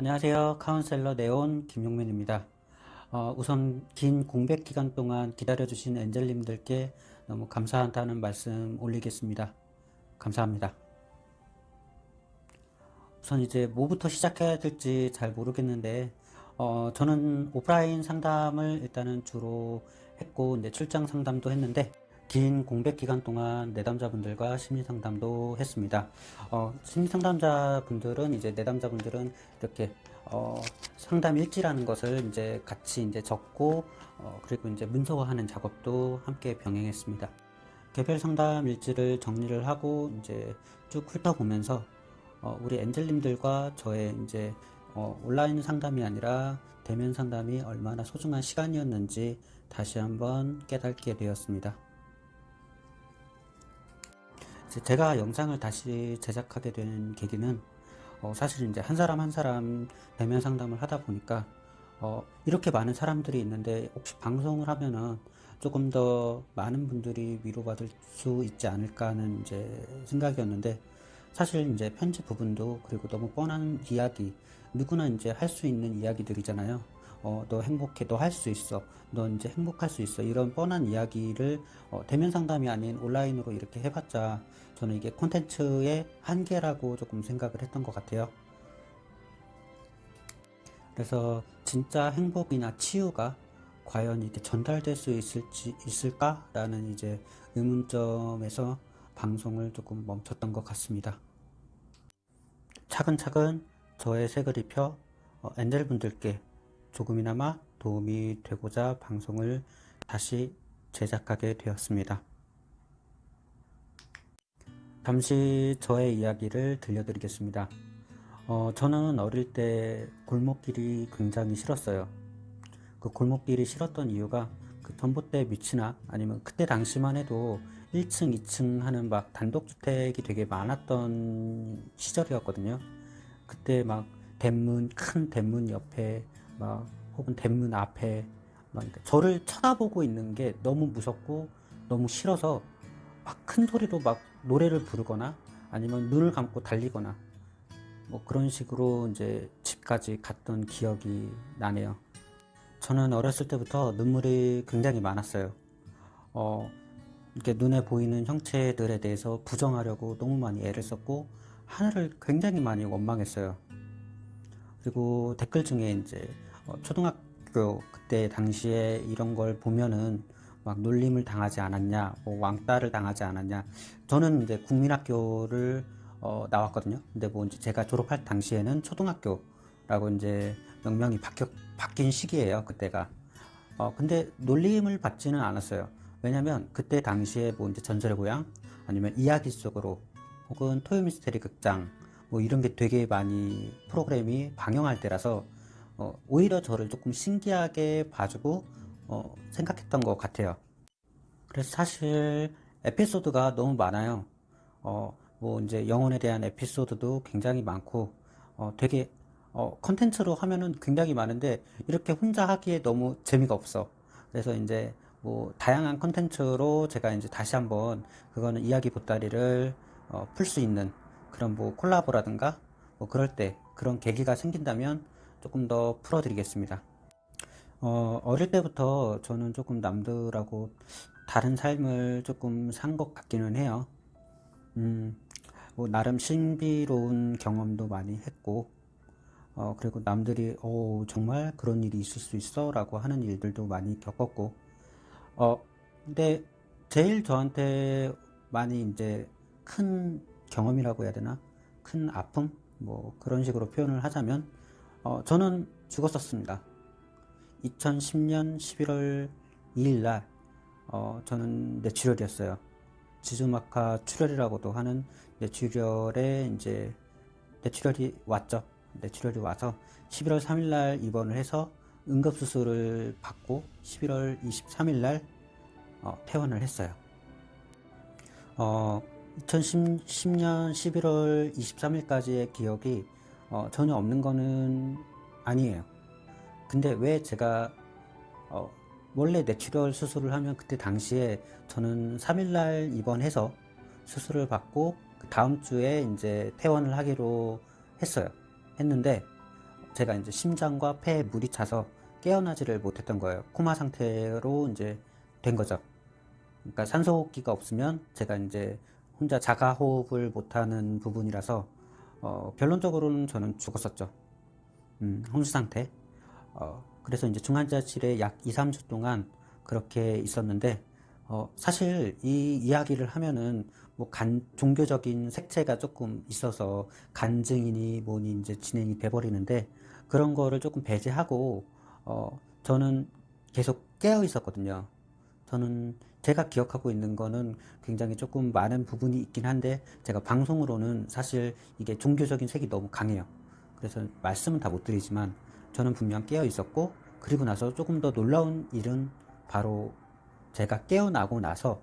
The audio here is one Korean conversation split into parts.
안녕하세요. 카운셀러 네온 김용민입니다. 어, 우선 긴 공백 기간 동안 기다려주신 엔젤님들께 너무 감사하다는 말씀 올리겠습니다. 감사합니다. 우선 이제 뭐부터 시작해야 될지 잘 모르겠는데, 어, 저는 오프라인 상담을 일단은 주로 했고, 이제 출장 상담도 했는데, 긴 공백 기간 동안 내담자분들과 심리 상담도 했습니다. 어, 심리 상담자분들은 이제 내담자분들은 이렇게 어, 상담 일지라는 것을 이제 같이 이제 적고 어, 그리고 이제 문서화하는 작업도 함께 병행했습니다. 개별 상담 일지를 정리를 하고 이제 쭉 훑어보면서 어, 우리 엔젤님들과 저의 이제 어, 온라인 상담이 아니라 대면 상담이 얼마나 소중한 시간이었는지 다시 한번 깨닫게 되었습니다. 제가 영상을 다시 제작하게 된 계기는 어, 사실 이제 한 사람 한 사람 대면 상담을 하다 보니까 어, 이렇게 많은 사람들이 있는데 혹시 방송을 하면은 조금 더 많은 분들이 위로받을 수 있지 않을까 하는 이제 생각이었는데 사실 이제 편집 부분도 그리고 너무 뻔한 이야기 누구나 이제 할 수 있는 이야기들이잖아요. 어, 너 행복해, 너 할 수 있어, 너 이제 행복할 수 있어 이런 뻔한 이야기를 어, 대면 상담이 아닌 온라인으로 이렇게 해봤자 저는 이게 콘텐츠의 한계라고 조금 생각을 했던 것 같아요. 그래서 진짜 행복이나 치유가 과연 이렇게 전달될 수 있을지 있을까라는 이제 의문점에서 방송을 조금 멈췄던 것 같습니다. 차근차근 저의 색을 입혀 어, 엔젤 분들께 조금이나마 도움이 되고자 방송을 다시 제작하게 되었습니다. 잠시 저의 이야기를 들려드리겠습니다. 어, 저는 어릴 때 골목길이 굉장히 싫었어요. 그 골목길이 싫었던 이유가 그 전봇대 밑이나 아니면 그때 당시만 해도 1층, 2층 하는 막 단독주택이 되게 많았던 시절이었거든요. 그때 막 대문, 큰 대문 옆에 막 혹은 대문 앞에 막 저를 쳐다보고 있는 게 너무 무섭고 너무 싫어서 막 큰 소리로 막 노래를 부르거나 아니면 눈을 감고 달리거나 뭐 그런 식으로 이제 집까지 갔던 기억이 나네요. 저는 어렸을 때부터 눈물이 굉장히 많았어요. 어, 이렇게 눈에 보이는 형체들에 대해서 부정하려고 너무 많이 애를 썼고 하늘을 굉장히 많이 원망했어요. 그리고 댓글 중에 이제 어, 초등학교 그때 당시에 이런 걸 보면은 막 놀림을 당하지 않았냐, 뭐 왕따를 당하지 않았냐. 저는 이제 국민학교를 어, 나왔거든요. 근데 뭐 이제 제가 졸업할 당시에는 초등학교라고 이제 명명이 바뀌, 바뀐 시기예요. 그때가. 어, 근데 놀림을 받지는 않았어요. 왜냐면 그때 당시에 뭐 이제 전설의 고향 아니면 이야기 속으로 혹은 토요미스테리 극장 뭐 이런 게 되게 많이 프로그램이 방영할 때라서 어, 오히려 저를 조금 신기하게 봐주고 어, 생각했던 것 같아요. 그래서 사실 에피소드가 너무 많아요. 어, 뭐 이제 영혼에 대한 에피소드도 굉장히 많고 어, 되게 어, 컨텐츠로 하면은 굉장히 많은데 이렇게 혼자 하기에 너무 재미가 없어. 그래서 이제 뭐 다양한 컨텐츠로 제가 이제 다시 한번 그거는 이야기 보따리를 어, 풀 수 있는 그런 뭐 콜라보라든가 뭐 그럴 때 그런 계기가 생긴다면 조금 더 풀어드리겠습니다. 어, 어릴 때부터 저는 조금 남들하고 다른 삶을 조금 산 것 같기는 해요. 음, 뭐 나름 신비로운 경험도 많이 했고, 어, 그리고 남들이, 오, 정말 그런 일이 있을 수 있어? 라고 하는 일들도 많이 겪었고, 어, 근데 제일 저한테 많이 이제 큰 경험이라고 해야 되나? 큰 아픔? 뭐 그런 식으로 표현을 하자면, 어, 저는 죽었었습니다. 2010년 11월 2일 날, 어, 저는 뇌출혈이었어요. 지주막하 출혈이라고도 하는 뇌출혈에 이제 뇌출혈이 왔죠. 뇌출혈이 와서 11월 3일 날 입원을 해서 응급수술을 받고 11월 23일 날 어, 퇴원을 했어요. 어, 2010년 11월 23일까지의 기억이 어, 전혀 없는 거는 아니에요. 근데 왜 제가 어, 원래 뇌출혈 수술을 하면 그때 당시에 저는 3일날 입원해서 수술을 받고 그 다음 주에 이제 퇴원을 하기로 했어요. 했는데 제가 이제 심장과 폐에 물이 차서 깨어나지를 못했던 거예요. 코마 상태로 이제 된 거죠. 그러니까 산소호흡기가 없으면 제가 이제 혼자 자가 호흡을 못하는 부분이라서 어, 결론적으로는 저는 죽었었죠. 음, 혼수 상태. 어, 그래서 이제 중환자실에 약 2, 3주 동안 그렇게 있었는데 어, 사실 이 이야기를 하면은 뭐 간, 종교적인 색채가 조금 있어서 간증이니 뭐니 이제 진행이 돼버리는데 그런 거를 조금 배제하고 어, 저는 계속 깨어 있었거든요. 저는 제가 기억하고 있는 거는 굉장히 조금 많은 부분이 있긴 한데 제가 방송으로는 사실 이게 종교적인 색이 너무 강해요. 그래서 말씀은 다 못 드리지만 저는 분명 깨어 있었고 그리고 나서 조금 더 놀라운 일은 바로 제가 깨어나고 나서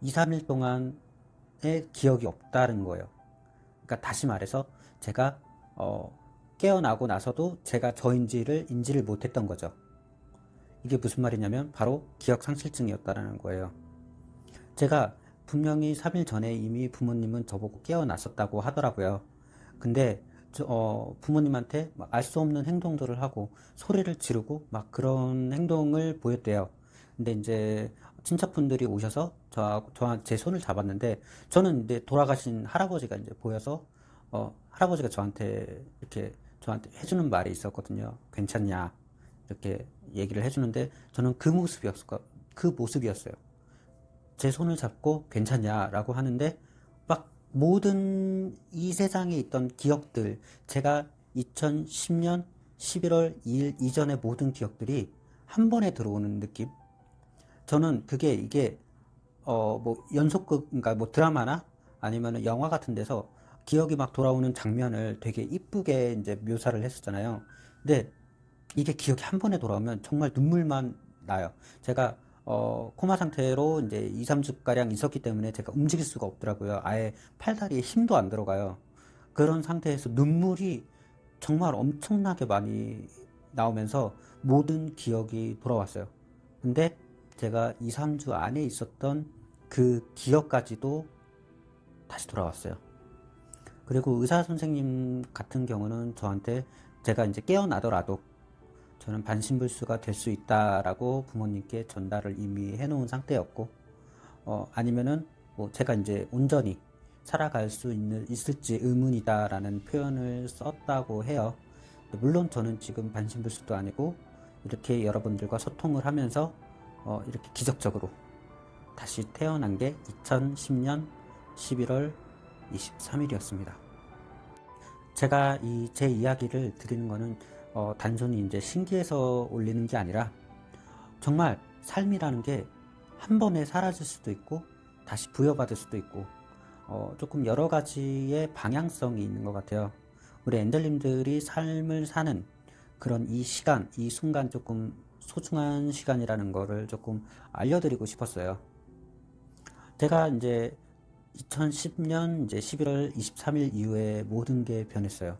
2, 3일 동안의 기억이 없다는 거예요. 그러니까 다시 말해서 제가 어, 깨어나고 나서도 제가 저인지를 인지를 못했던 거죠. 이게 무슨 말이냐면 바로 기억 상실증이었다라는 거예요. 제가 분명히 3일 전에 이미 부모님은 저보고 깨어났었다고 하더라고요. 근데 저, 어, 부모님한테 알 수 없는 행동들을 하고 소리를 지르고 막 그런 행동을 보였대요. 근데 이제 친척분들이 오셔서 저, 저, 제 손을 잡았는데 저는 이제 돌아가신 할아버지가 이제 보여서 어, 할아버지가 저한테 이렇게 저한테 해주는 말이 있었거든요. 괜찮냐? 이렇게 얘기를 해주는데 저는 그 모습이었을 그 모습이었어요. 제 손을 잡고 괜찮냐라고 하는데 막 모든 이 세상에 있던 기억들 제가 2010년 11월 2일 이전의 모든 기억들이 한 번에 들어오는 느낌. 저는 그게 이게 어 뭐 연속극 그러니까 뭐 드라마나 아니면 영화 같은 데서 기억이 막 돌아오는 장면을 되게 이쁘게 이제 묘사를 했었잖아요. 근데 이게 기억이 한 번에 돌아오면 정말 눈물만 나요. 제가 어, 코마 상태로 이제 2, 3주가량 있었기 때문에 제가 움직일 수가 없더라고요. 아예 팔다리에 힘도 안 들어가요. 그런 상태에서 눈물이 정말 엄청나게 많이 나오면서 모든 기억이 돌아왔어요. 근데 제가 2, 3주 안에 있었던 그 기억까지도 다시 돌아왔어요. 그리고 의사 선생님 같은 경우는 저한테 제가 이제 깨어나더라도 저는 반신불수가 될 수 있다라고 부모님께 전달을 이미 해놓은 상태였고, 어, 아니면은 뭐 제가 이제 온전히 살아갈 수 있는, 있을지 의문이다라는 표현을 썼다고 해요. 물론 저는 지금 반신불수도 아니고, 이렇게 여러분들과 소통을 하면서, 어, 이렇게 기적적으로 다시 태어난 게 2010년 11월 23일이었습니다. 제가 이 제 이야기를 드리는 거는 어, 단순히 이제 신기해서 올리는 게 아니라 정말 삶이라는 게 한 번에 사라질 수도 있고 다시 부여받을 수도 있고 어, 조금 여러 가지의 방향성이 있는 것 같아요. 우리 엔젤님들이 삶을 사는 그런 이 시간, 이 순간 조금 소중한 시간이라는 거를 조금 알려드리고 싶었어요. 제가 이제 2010년 이제 11월 23일 이후에 모든 게 변했어요.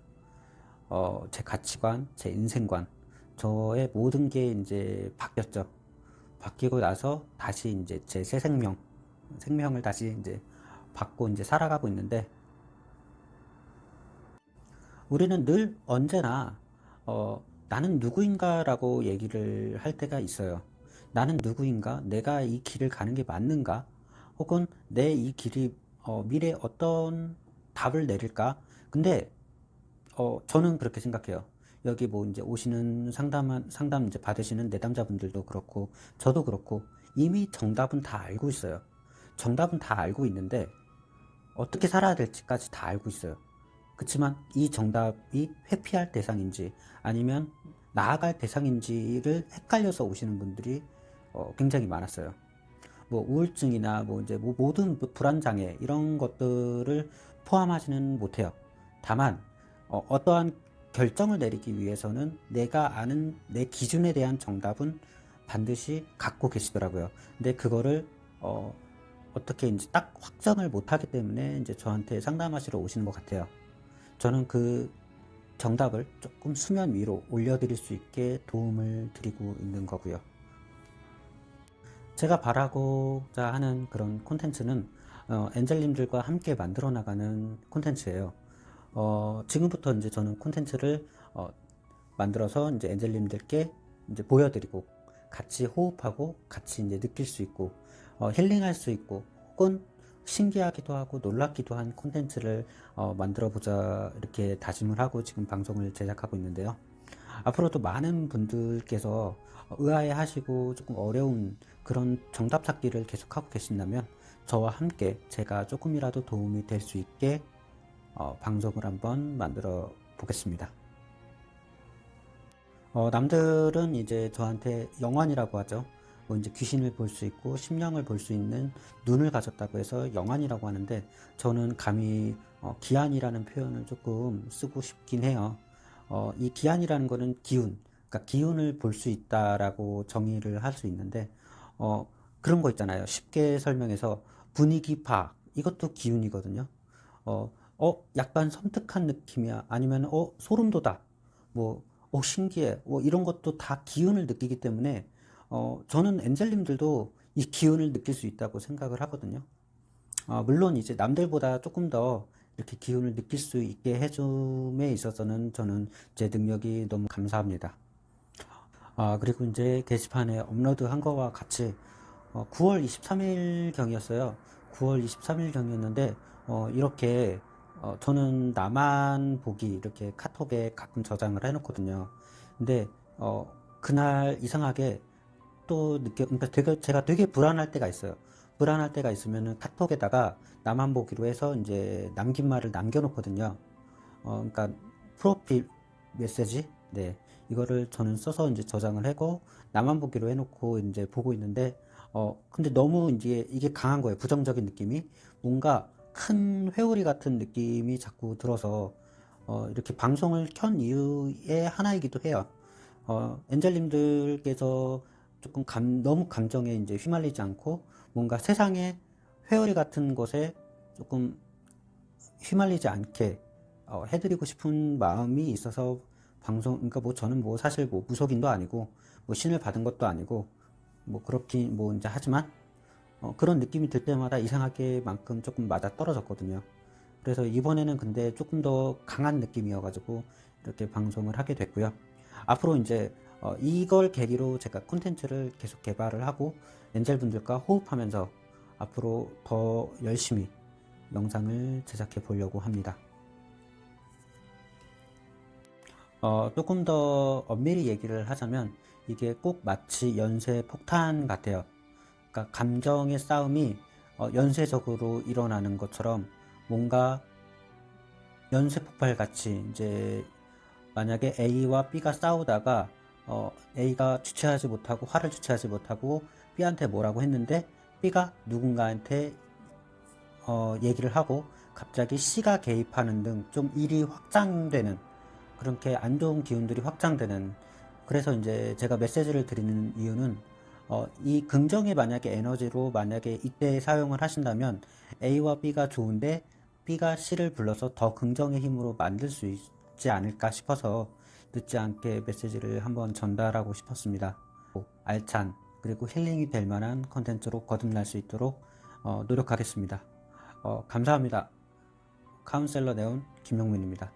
어, 제 가치관, 제 인생관, 저의 모든 게 이제 바뀌었죠. 바뀌고 나서 다시 이제 제 새 생명, 생명을 다시 이제 받고 이제 살아가고 있는데, 우리는 늘 언제나, 어, 나는 누구인가라고 얘기를 할 때가 있어요. 나는 누구인가? 내가 이 길을 가는 게 맞는가? 혹은 내 이 길이 어, 미래에 어떤 답을 내릴까? 근데 어, 저는 그렇게 생각해요. 여기 뭐 이제 오시는 상담, 상담 이제 받으시는 내담자분들도 그렇고, 저도 그렇고, 이미 정답은 다 알고 있어요. 정답은 다 알고 있는데, 어떻게 살아야 될지까지 다 알고 있어요. 그렇지만 이 정답이 회피할 대상인지, 아니면 나아갈 대상인지를 헷갈려서 오시는 분들이 어, 굉장히 많았어요. 뭐 우울증이나 뭐 이제 뭐 모든 불안 장애 이런 것들을 포함하지는 못해요. 다만 어, 떠한 결정을 내리기 위해서는 내가 아는 내 기준에 대한 정답은 반드시 갖고 계시더라고요. 근데 그거를 어, 어떻게 이제 딱 확정을 못 하기 때문에 이제 저한테 상담하시러 오시는 것 같아요. 저는 그 정답을 조금 수면 위로 올려드릴 수 있게 도움을 드리고 있는 거고요. 제가 바라고자 하는 그런 콘텐츠는 어, 엔젤님들과 함께 만들어 나가는 콘텐츠예요. 어, 지금부터 이제 저는 콘텐츠를 어, 만들어서 이제 엔젤님들께 이제 보여드리고 같이 호흡하고 같이 이제 느낄 수 있고 어, 힐링할 수 있고 혹은 신기하기도 하고 놀랍기도 한 콘텐츠를 어, 만들어 보자 이렇게 다짐을 하고 지금 방송을 제작하고 있는데요. 앞으로도 많은 분들께서 의아해 하시고 조금 어려운 그런 정답 찾기를 계속하고 계신다면 저와 함께 제가 조금이라도 도움이 될 수 있게 어, 방송을 한번 만들어 보겠습니다. 어, 남들은 이제 저한테 영환이라고 하죠. 뭐 이제 귀신을 볼 수 있고 심령을 볼 수 있는 눈을 가졌다고 해서 영환이라고 하는데 저는 감히 어, 기한이라는 표현을 조금 쓰고 싶긴 해요. 어, 이 기한이라는 거는 기운, 그러니까 기운을 볼 수 있다라고 정의를 할 수 있는데 어, 그런 거 있잖아요. 쉽게 설명해서 분위기 파악 이것도 기운이거든요. 어, 어, 약간 섬뜩한 느낌이야. 아니면 어, 소름 돋아. 뭐, 어, 신기해. 뭐 이런 것도 다 기운을 느끼기 때문에 어, 저는 엔젤님들도 이 기운을 느낄 수 있다고 생각을 하거든요. 어, 물론 이제 남들보다 조금 더 이렇게 기운을 느낄 수 있게 해줌에 있어서는 저는 제 능력이 너무 감사합니다. 아, 그리고 이제 게시판에 업로드 한 거와 같이 어, 9월 23일 경이었어요. 9월 23일 경이었는데 어, 이렇게 어, 저는 나만 보기 이렇게 카톡에 가끔 저장을 해놓거든요. 근데 어, 그날 이상하게 또 느껴, 그러니까 되게, 제가 되게 불안할 때가 있어요. 불안할 때가 있으면은 카톡에다가 나만 보기로 해서 이제 남긴 말을 남겨놓거든요. 어, 그러니까 프로필 메시지, 네, 이거를 저는 써서 이제 저장을 하고 나만 보기로 해놓고 이제 보고 있는데, 어, 근데 너무 이제 이게 강한 거예요. 부정적인 느낌이 뭔가 큰 회오리 같은 느낌이 자꾸 들어서 어, 이렇게 방송을 켠 이유의 하나이기도 해요. 어, 엔젤님들께서 조금 감, 너무 감정에 이제 휘말리지 않고 뭔가 세상에 회오리 같은 것에 조금 휘말리지 않게 어, 해드리고 싶은 마음이 있어서 방송, 그러니까 뭐 저는 뭐 사실 뭐 무속인도 아니고 뭐 신을 받은 것도 아니고 뭐 그렇긴 뭐 이제 하지만 어, 그런 느낌이 들 때마다 이상하게만큼 조금 맞아 떨어졌거든요. 그래서 이번에는 근데 조금 더 강한 느낌이어가지고 이렇게 방송을 하게 됐고요. 앞으로 이제 어, 이걸 계기로 제가 콘텐츠를 계속 개발을 하고 엔젤 분들과 호흡하면서 앞으로 더 열심히 영상을 제작해 보려고 합니다. 어, 조금 더 엄밀히 얘기를 하자면 이게 꼭 마치 연쇄 폭탄 같아요. 그러니까 감정의 싸움이 어, 연쇄적으로 일어나는 것처럼 뭔가 연쇄 폭발 같이 이제 만약에 A와 B가 싸우다가 어, A가 주체하지 못하고 화를 주체하지 못하고 B한테 뭐라고 했는데 B가 누군가한테 어, 얘기를 하고 갑자기 C가 개입하는 등 좀 일이 확장되는 그렇게 안 좋은 기운들이 확장되는 그래서 이제 제가 메시지를 드리는 이유는 어, 이 긍정의 만약에 에너지로 만약에 이때 사용을 하신다면 A와 B가 좋은데 B가 C를 불러서 더 긍정의 힘으로 만들 수 있지 않을까 싶어서 늦지 않게 메시지를 한번 전달하고 싶었습니다. 알찬 그리고 힐링이 될 만한 컨텐츠로 거듭날 수 있도록 어, 노력하겠습니다. 어, 감사합니다. 카운셀러 네온 김용민입니다.